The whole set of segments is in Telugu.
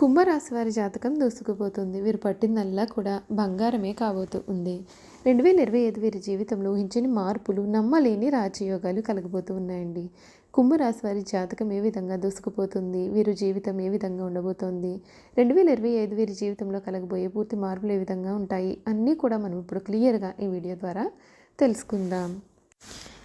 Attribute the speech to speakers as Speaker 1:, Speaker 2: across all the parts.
Speaker 1: కుంభరాశి వారి జాతకం దూసుకుపోతుంది. వీరు పట్టిందల్లా కూడా బంగారమే కాబోతూ ఉంది. రెండు వేల ఇరవై ఐదు వీరి జీవితంలో ఊహించని మార్పులు నమ్మలేని రాజయోగాలు కలగబోతూ ఉన్నాయండి. కుంభరాశి వారి జాతకం ఏ విధంగా దూసుకుపోతుంది? వీరి జీవితం ఏ విధంగా ఉండబోతోంది? రెండు వేల ఇరవై ఐదు వీరి జీవితంలో కలగబోయే పూర్తి మార్పులు ఏ విధంగా ఉంటాయి? అన్నీ కూడా మనం ఇప్పుడు క్లియర్గా ఈ వీడియో ద్వారా తెలుసుకుందాం.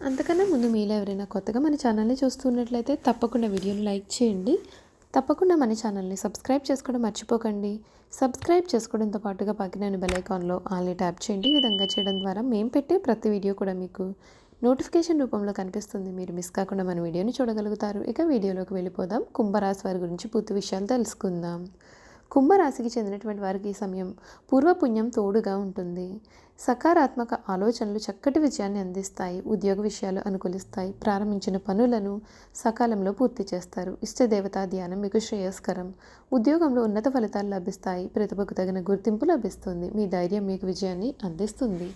Speaker 1: అంతకన్నా ముందు మీలో ఎవరైనా కొత్తగా మన ఛానల్ని చూస్తున్నట్లయితే తప్పకుండా వీడియోని లైక్ చేయండి. తప్పకుండా మన ఛానల్ని సబ్స్క్రైబ్ చేసుకోవడం మర్చిపోకండి. సబ్స్క్రైబ్ చేసుకోవడంతో పాటుగా పక్కన బెల్ ఐకాన్లో ఆల్ని ట్యాప్ చేయండి. ఈ విధంగా చేయడం ద్వారా మేము పెట్టే ప్రతి వీడియో కూడా మీకు నోటిఫికేషన్ రూపంలో కనిపిస్తుంది. మీరు మిస్ కాకుండా మన వీడియోని చూడగలుగుతారు. ఇక వీడియోలోకి వెళ్ళిపోదాం. కుంభరాశి వారి గురించి పూర్తి విషయాలు తెలుసుకుందాం. కుంభరాశికి చెందినటువంటి వారికి ఈ సమయం పూర్వపుణ్యం తోడుగా ఉంటుంది. సకారాత్మక ఆలోచనలు చక్కటి విజయాన్ని అందిస్తాయి ఉద్యోగ విషయాలు అనుకూలిస్తాయి ప్రారంభించిన పనులను సకాలంలో పూర్తి చేస్తారు. ఇష్టదేవతా ధ్యానం మీకు శ్రేయస్కరం. ఉద్యోగంలో ఉన్నత ఫలితాలు లభిస్తాయి ప్రతిభకు తగిన గుర్తింపు లభిస్తుంది మీ ధైర్యం మీకు విజయాన్ని అందిస్తుంది.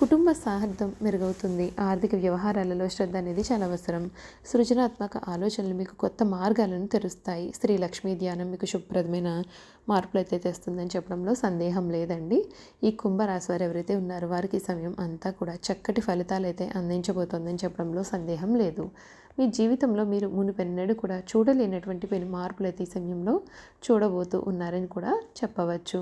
Speaker 1: కుటుంబ సాహర్థం మెరుగవుతుంది ఆర్థిక వ్యవహారాలలో శ్రద్ధ అనేది చాలా అవసరం. సృజనాత్మక ఆలోచనలు మీకు కొత్త మార్గాలను తెరుస్తాయి. శ్రీ లక్ష్మీ ధ్యానం మీకు శుభ్రదమైన మార్పులు అయితే తెస్తుందని చెప్పడంలో సందేహం లేదండి. ఈ కుంభరాశి వారు ఎవరైతే ఉన్నారు. వారికి సమయం అంతా కూడా చక్కటి ఫలితాలు అయితే అందించబోతోందని చెప్పడంలో సందేహం లేదు. మీ జీవితంలో మీరు మునుపెన్నడూ కూడా చూడలేనటువంటి పెను మార్పులు అయితే ఈ సమయంలో చూడబోతూ ఉన్నారని కూడా చెప్పవచ్చు.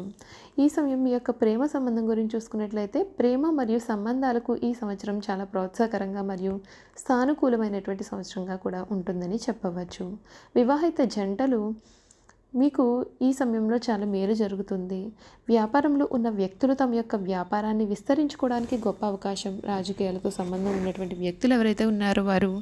Speaker 1: ఈ సమయం మీ యొక్క ప్రేమ సంబంధం గురించి చూసుకున్నట్లయితే ప్రేమ మరియు సంబంధాలకు ఈ సంవత్సరం చాలా ప్రోత్సాహకరంగా మరియు సానుకూలమైనటువంటి సంవత్సరంగా కూడా ఉంటుందని చెప్పవచ్చు. వివాహిత జంటలు మీకు ఈ సమయంలో చాలా మేలు జరుగుతుంది. వ్యాపారంలో ఉన్న వ్యక్తులు తమ యొక్క వ్యాపారాన్ని విస్తరించుకోవడానికి గొప్ప అవకాశం రాజకీయాలతో సంబంధం ఉన్నటువంటి వ్యక్తులు ఎవరైతే ఉన్నారో వారు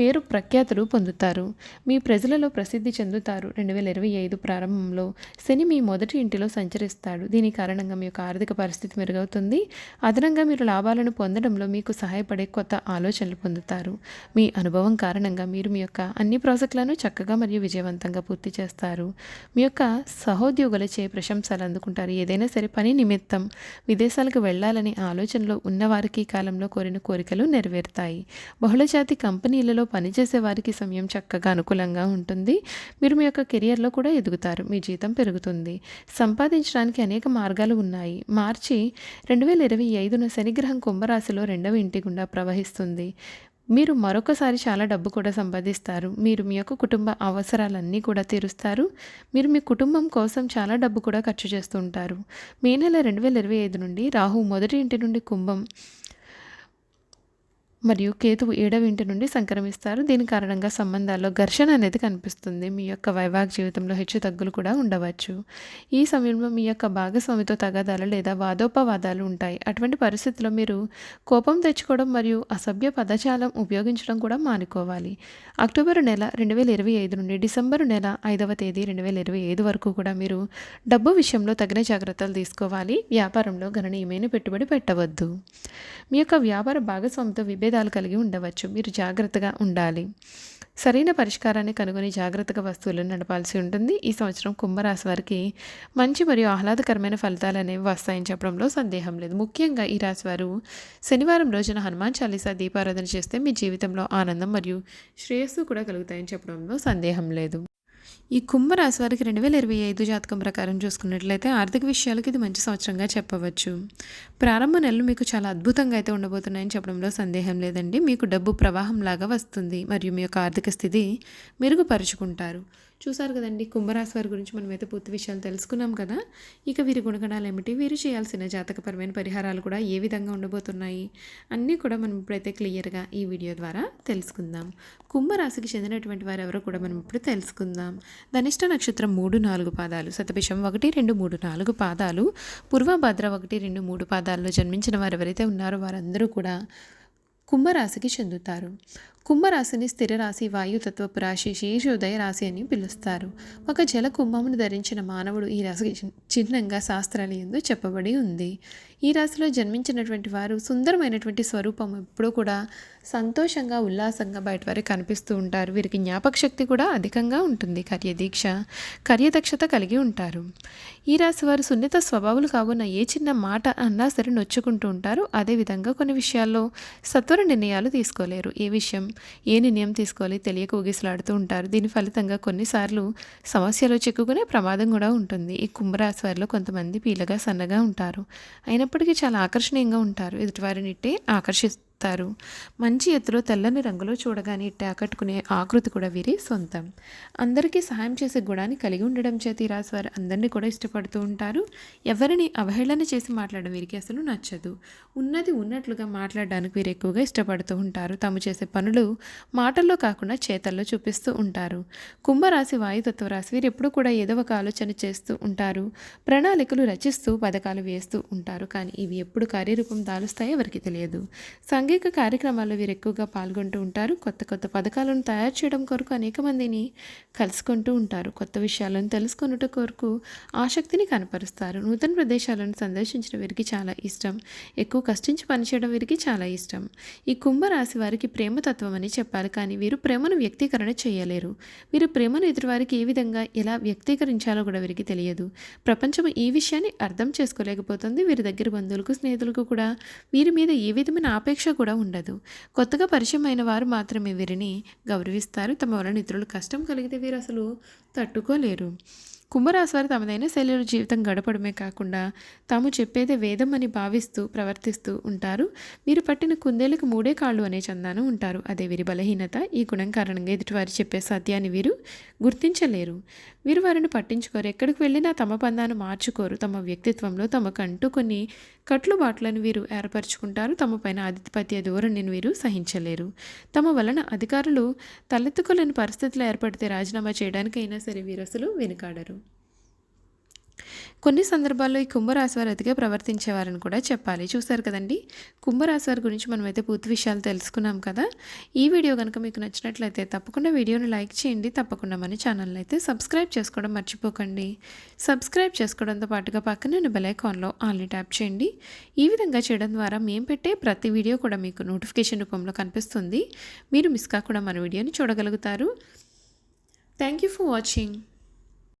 Speaker 1: పేరు ప్రఖ్యాతులు పొందుతారు. మీ ప్రజలలో ప్రసిద్ధి చెందుతారు. రెండు వేల ఇరవై ఐదు ప్రారంభంలో శని మీ మొదటి ఇంటిలో సంచరిస్తాడు. దీని కారణంగా మీ యొక్క ఆర్థిక పరిస్థితి మెరుగవుతుంది. అదనంగా మీరు లాభాలను పొందడంలో మీకు సహాయపడే కొత్త ఆలోచనలు పొందుతారు. మీ అనుభవం కారణంగా మీరు మీ యొక్క అన్ని ప్రాజెక్టులను చక్కగా మరియు విజయవంతంగా పూర్తి చేస్తారు. మీ యొక్క సహోద్యోగులచే ప్రశంసలు అందుకుంటారు. ఏదైనా సరే పని నిమిత్తం విదేశాలకు వెళ్ళాలనే ఆలోచనలో ఉన్నవారికి కాలంలో కోరిన కోరికలు నెరవేరుతాయి. బహుళజాతి కంపెనీలలో పనిచేసే వారికి సమయం చక్కగా అనుకూలంగా ఉంటుంది. మీరు మీ యొక్క కెరియర్లో కూడా ఎదుగుతారు. మీ జీతం పెరుగుతుంది. సంపాదించడానికి అనేక మార్గాలు ఉన్నాయి. మార్చి రెండు వేల ఇరవై ఐదున శనిగ్రహం కుంభరాశిలో రెండవ ఇంటి గుండా ప్రవహిస్తుంది. మీరు మరొకసారి చాలా డబ్బు కూడా సంపాదిస్తారు. మీరు మీ యొక్క కుటుంబ అవసరాలన్నీ కూడా తీరుస్తారు. మీరు మీ కుటుంబం కోసం చాలా డబ్బు కూడా ఖర్చు చేస్తూ ఉంటారు. మే నెల రెండు వేల ఇరవై ఐదు నుండి రాహు మొదటి ఇంటి నుండి కుంభం మరియు కేతువు ఏడవ ఇంటి నుండి సంక్రమిస్తారు. దీని కారణంగా సంబంధాల్లో ఘర్షణ అనేది కనిపిస్తుంది. మీ యొక్క వైవాహిక జీవితంలో హెచ్చు తగ్గులు కూడా ఉండవచ్చు. ఈ సమయంలో మీ యొక్క భాగస్వామితో తగాదాలు లేదా వాదోపవాదాలు ఉంటాయి. అటువంటి పరిస్థితుల్లో మీరు కోపం తెచ్చుకోవడం మరియు అసభ్య పదజాలం ఉపయోగించడం కూడా మానుకోవాలి. అక్టోబర్ నెల రెండు వేల ఇరవై ఐదు నుండి డిసెంబర్ నెల ఐదవ తేదీ రెండు వేల ఇరవై ఐదు వరకు కూడా మీరు డబ్బు విషయంలో తగిన జాగ్రత్తలు తీసుకోవాలి. వ్యాపారంలో గణనీయమైన పెట్టుబడి పెట్టవద్దు. మీ యొక్క వ్యాపార భాగస్వామితో విభేదాలు కలిగి ఉండవచ్చు. మీరు జాగ్రత్తగా ఉండాలి. సరైన పరిష్కారాన్ని కనుగొని జాగ్రత్తగా వస్తువులను నడపాల్సి ఉంటుంది. ఈ సంవత్సరం కుంభరాశి వారికి మంచి మరియు ఆహ్లాదకరమైన ఫలితాలు అనేవి వస్తాయని చెప్పడంలో సందేహం లేదు. ముఖ్యంగా ఈ రాశి వారు శనివారం రోజున హనుమాన్ చాలీసా దీపారాధన చేస్తే మీ జీవితంలో ఆనందం మరియు శ్రేయస్సు కూడా కలుగుతాయని చెప్పడంలో సందేహం లేదు. ఈ కుంభరాశి వారికి రెండు వేల ఇరవై ఐదు జాతకం ప్రకారం చూసుకున్నట్లయితే ఆర్థిక విషయాలకు ఇది మంచి సంవత్సరంగా చెప్పవచ్చు. ప్రారంభ నెలలు మీకు చాలా అద్భుతంగా అయితే ఉండబోతున్నాయని చెప్పడంలో సందేహం లేదండి. మీకు డబ్బు ప్రవాహం లాగా వస్తుంది మరియు మీ యొక్క ఆర్థిక స్థితి మెరుగుపరుచుకుంటారు. చూసారు కదండి కుంభరాశి వారి గురించి మనమైతే పూర్తి విషయాలు తెలుసుకున్నాం కదా. ఇక వీరి గుణగణాలు ఏమిటి? వీరు చేయాల్సిన జాతకపరమైన పరిహారాలు కూడా ఏ విధంగా ఉండబోతున్నాయి? అన్నీ కూడా మనం ఇప్పుడైతే క్లియర్గా ఈ వీడియో ద్వారా తెలుసుకుందాం. కుంభరాశికి చెందినటువంటి వారు ఎవరో కూడా మనం ఇప్పుడు తెలుసుకుందాం. ధనిష్ట నక్షత్రం మూడు నాలుగు పాదాలు సతభిషం ఒకటి రెండు మూడు నాలుగు పాదాలు పూర్వభద్ర ఒకటి రెండు మూడు పాదాల్లో జన్మించిన వారు ఎవరైతే ఉన్నారో వారందరూ కూడా కుంభరాశికి చెందుతారు. కుంభరాశిని స్థిర రాశి వాయుతత్వపు రాశి శేషోదయ రాశి అని పిలుస్తారు. ఒక జల కుంభమును ధరించిన మానవుడు ఈ రాశి చిహ్నంగా శాస్త్రాలు ఎందు చెప్పబడి ఉంది. ఈ రాశిలో జన్మించినటువంటి వారు సుందరమైనటువంటి స్వరూపం ఎప్పుడూ కూడా సంతోషంగా ఉల్లాసంగా బయట వారికి కనిపిస్తూ ఉంటారు. వీరికి జ్ఞాపక శక్తి కూడా అధికంగా ఉంటుంది. కార్యదీక్ష కార్యదక్షత కలిగి ఉంటారు. ఈ రాశి వారు సున్నిత స్వభావులు కావున ఏ చిన్న మాట అన్నా సరే నొచ్చుకుంటూ ఉంటారు. అదేవిధంగా కొన్ని విషయాల్లో సత్వర నిర్ణయాలు తీసుకోలేరు. ఏ విషయం ఏ నిర్ణయం తీసుకోవాలి తెలియక ఊగిసలాడుతూ ఉంటారు. దీని ఫలితంగా కొన్నిసార్లు సమస్యలో చిక్కుకునే ప్రమాదం కూడా ఉంటుంది. ఈ కుంభరాశి వారిలో కొంతమంది పీలగా సన్నగా ఉంటారు. అయినప్పటికీ చాలా ఆకర్షణీయంగా ఉంటారు ఎదుటివారిని ఆకర్షి ఆకర్షిస్తారు మంచి ఎత్తులో తెల్లని రంగులో చూడగానే ఇట్టే ఆకట్టుకునే ఆకృతి కూడా వీరి సొంతం. అందరికీ సహాయం చేసే గుణాన్ని కలిగి ఉండడం చేత ఈ రాశి వారు అందరినీ కూడా ఇష్టపడుతూ ఉంటారు. ఎవరిని అవహేళన చేసి మాట్లాడడం వీరికి అసలు నచ్చదు. ఉన్నది ఉన్నట్లుగా మాట్లాడడానికి వీరు ఎక్కువగా ఇష్టపడుతూ ఉంటారు. తాము చేసే పనులు మాటల్లో కాకుండా చేతల్లో చూపిస్తూ ఉంటారు. కుంభరాశి వాయుతత్వ రాశి వీరు ఎప్పుడు కూడా ఏదో ఒక ఆలోచన చేస్తూ ఉంటారు. ప్రణాళికలు రచిస్తూ పథకాలు వేస్తూ ఉంటారు. కానీ ఇవి ఎప్పుడు కార్యరూపం దాలుస్తాయో ఎవరికి తెలియదు. సాంఘిక కార్యక్రమాల్లో వీరు ఎక్కువగా పాల్గొంటూ ఉంటారు. కొత్త కొత్త పథకాలను తయారు చేయడం కొరకు అనేక మందిని కలుసుకుంటూ ఉంటారు. కొత్త విషయాలను తెలుసుకొనుట కొరకు ఆసక్తిని కనపరుస్తారు. నూతన ప్రదేశాలను సందర్శించడం వీరికి చాలా ఇష్టం. ఎక్కువ కష్టించి పనిచేయడం వీరికి చాలా ఇష్టం. ఈ కుంభరాశి వారికి ప్రేమతత్వం అని చెప్పాలి. కానీ వీరు ప్రేమను వ్యక్తీకరణ చేయలేరు. వీరు ప్రేమను ఎదుటివారికి ఏ విధంగా ఎలా వ్యక్తీకరించాలో కూడా వీరికి తెలియదు. ప్రపంచం ఈ విషయాన్ని అర్థం చేసుకోలేకపోతుంది. వీరి దగ్గర బంధువులకు స్నేహితులకు కూడా వీరి మీద ఏ విధమైన ఆపేక్ష కూడా ఉండదు. కొత్తగా పరిచయం అయిన వారు మాత్రమే వీరిని గౌరవిస్తారు. తమ వలన ఇతరులు కష్టం కలిగితే వీరు అసలు తట్టుకోలేరు. కుంభరాశి వారు తమదైన శైలిలో జీవితం గడపడమే కాకుండా తాము చెప్పేదే వేదం అని భావిస్తూ ప్రవర్తిస్తూ ఉంటారు. వీరు పట్టిన కుందేలకు మూడే కాళ్ళు అనే చందానం ఉంటారు. అదే వీరి బలహీనత. ఈ గుణం కారణంగా ఎదుటివారు చెప్పే సత్యాన్ని వీరు గుర్తించలేరు. వీరు వారిని పట్టించుకోరు. ఎక్కడికి వెళ్ళినా తమ పందాన్ని మార్చుకోరు. తమ వ్యక్తిత్వంలో తమకంటూ కొన్ని కట్లుబాట్లను వీరు ఏర్పరచుకుంటారు. తమ పైన ఆధిపత్య ధోరణిని వీరు సహించలేరు. తమ వలన అధికారులు తలెత్తుకోలేని పరిస్థితులు ఏర్పడితే రాజీనామా చేయడానికైనా సరే వీరు అసలు వెనుకాడరు. కొన్ని సందర్భాల్లో ఈ కుంభరాశి వారు అతిగా ప్రవర్తించేవారని కూడా చెప్పాలి. చూసారు కదండి? కుంభరాశి వారి గురించి మనమైతే పూర్తి విషయాలు తెలుసుకున్నాం కదా? ఈ వీడియో కనుక మీకు నచ్చినట్లయితే తప్పకుండా వీడియోని లైక్ చేయండి. తప్పకుండా మన ఛానల్ అయితే సబ్స్క్రైబ్ చేసుకోవడం మర్చిపోకండి. సబ్స్క్రైబ్ చేసుకోవడంతో పాటుగా పక్కన బెల్ ఐకాన్లో ఆల్ని ట్యాప్ చేయండి. ఈ విధంగా చేయడం ద్వారా మేము పెట్టే ప్రతి వీడియో కూడా మీకు నోటిఫికేషన్ రూపంలో కనిపిస్తుంది. మీరు మిస్ కాకుండా మన వీడియోని చూడగలుగుతారు. Thank you for watching.